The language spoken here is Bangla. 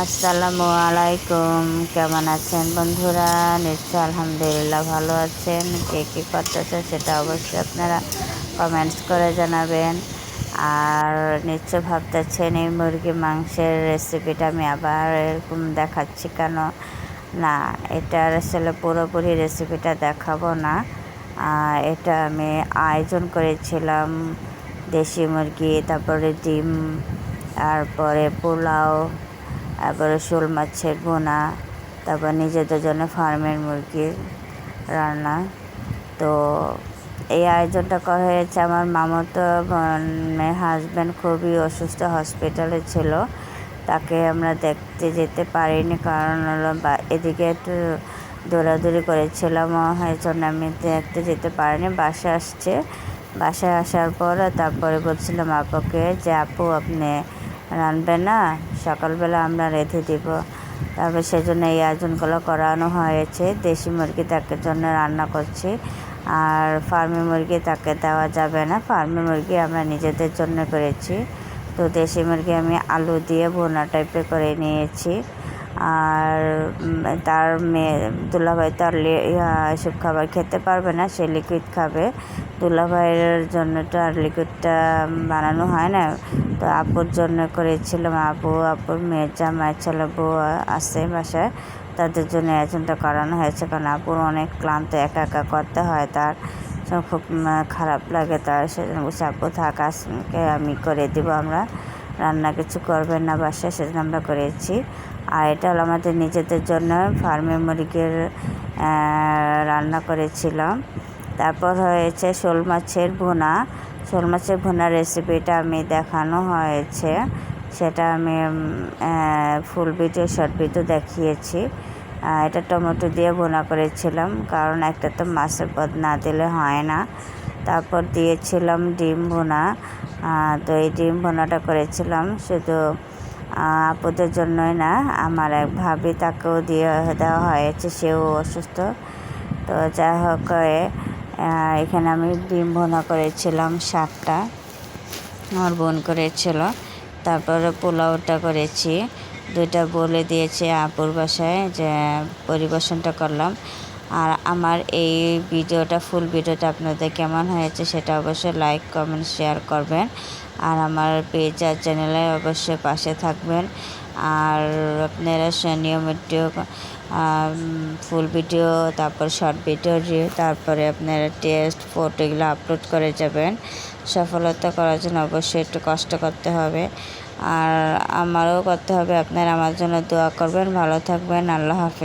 আসসালামু আলাইকুম। কেমন আছেন বন্ধুরা? নিশ্চয় আলহামদুলিল্লাহ ভালো আছেন। কে কী করতেছে সেটা অবশ্যই আপনারা কমেন্টস করে জানাবেন। আর নিশ্চয় ভাবতেছেন এই মুরগি মাংসের রেসিপিটা আমি আবার এরকম দেখাচ্ছি কেন? না এটার আসলে পুরোপুরি রেসিপিটা দেখাবো না। এটা আমি আয়োজন করেছিলাম দেশি মুরগি, তারপরে ডিম, তারপরে পোলাও তারপরে শোল মাছের বোনা তারপর নিজেদের জন্য ফার্মের মুরগির রান্না। তো এই আয়োজনটা করা হয়েছে। আমার মামাতো হাজব্যান্ড খুবই অসুস্থ হসপিটালে ছিল। তাকে আমরা দেখতে যেতে পারিনি কারণ হলো বা এদিকে একটু দৌড়াদৌড়ি করেছিলাম। এই জন্য আমি দেখতে যেতে পারিনি। বাসায় আসছে। বাসায় আসার পর তারপরে বলছিলাম আপুকে যে, আপু, আপনি রানবে না, সকালবেলা আমরা রেঁধে দিব। তারপর সেজন্য এই আয়োজনগুলো করানো হয়েছে। দেশি মুরগি তাকে জন্য রান্না করছি। আর ফার্মি মুরগি তাকে দেওয়া যাবে না। ফার্মি মুরগি আমরা নিজেদের জন্য করেছি। তো দেশি মুরগি আমি আলু দিয়ে ভোনা টাইপের করে নিয়েছি। আর তার মেয়ে দুলাভাই তো আর এসব খাবার খেতে পারবে না, সে লিকুইড খাবে। দুলাভাইয়ের জন্য তো আর লিকুইডটা বানানো হয় না। তো আপুর জন্য করেছিলাম আপু, আপুর মেয়ের জামাই ছেলে, বউ আছে বাসায়। তাদের জন্য আয়োজনটা করানো হয়েছে কারণ আপুর অনেক ক্লান্ত, একা একা করতে হয় তার। খুব খারাপ লাগে তার, সেজন্য বসে আপু, থাক, আজকে আমি করে দিব আমরা। রান্না কিছু করবেন না বাসায়, সেজন্য আমরা করেছি। আর এটা হলো আমাদের নিজেদের জন্য ফার্মে মুরগির রান্না করেছিলাম। তারপর হয়েছে শোল মাছের ভুনা। শোল মাছের ভুনা রেসিপিটা আমি দেখানো হয়েছে। সেটা আমি ফুল ভিডিও শর্ট ভিডিও দেখিয়েছি। এটা টমেটো দিয়ে ভুনা করেছিলাম, কারণ একটা তো মাছের পদ না দিলে হয় না। তারপর দিয়েছিলাম ডিম ভুনা। তো এই ডিম ভুনাটা করেছিলাম শুধু আপুদের জন্যই না, আমার এক ভাবি তাকেও দিয়ে দেওয়া হয়েছে, সেও অসুস্থ। তো যাই হোক এখানে আমি ডিম ভোনা করেছিলাম সাতটা, আমার বোন করেছিল। তারপরে পোলাওটা করেছি। দুইটা বলে দিয়েছে আপুর বাসায় যে পরিবেশনটা করলাম। আর আমার এই ভিডিওটা ফুল ভিডিওটা আপনাদের কেমন হয়েছে সেটা অবশ্যই লাইক কমেন্ট শেয়ার করবেন। আর আমার পেজ আর চ্যানেলে অবশ্যই পাশে থাকবেন। আর আপনারা নিয়মিত ফুল ভিডিও তারপর শর্ট ভিডিও তারপরে আপনারা টেস্ট ফটো এগুলো আপলোড করে যাবেন। সফলতা করার জন্য অবশ্যই একটু কষ্ট করতে হবে। আর আমারও করতে হবে, আপনারা আমার জন্য দোয়া করবেন। ভালো থাকবেন, আল্লাহ হাফেজ।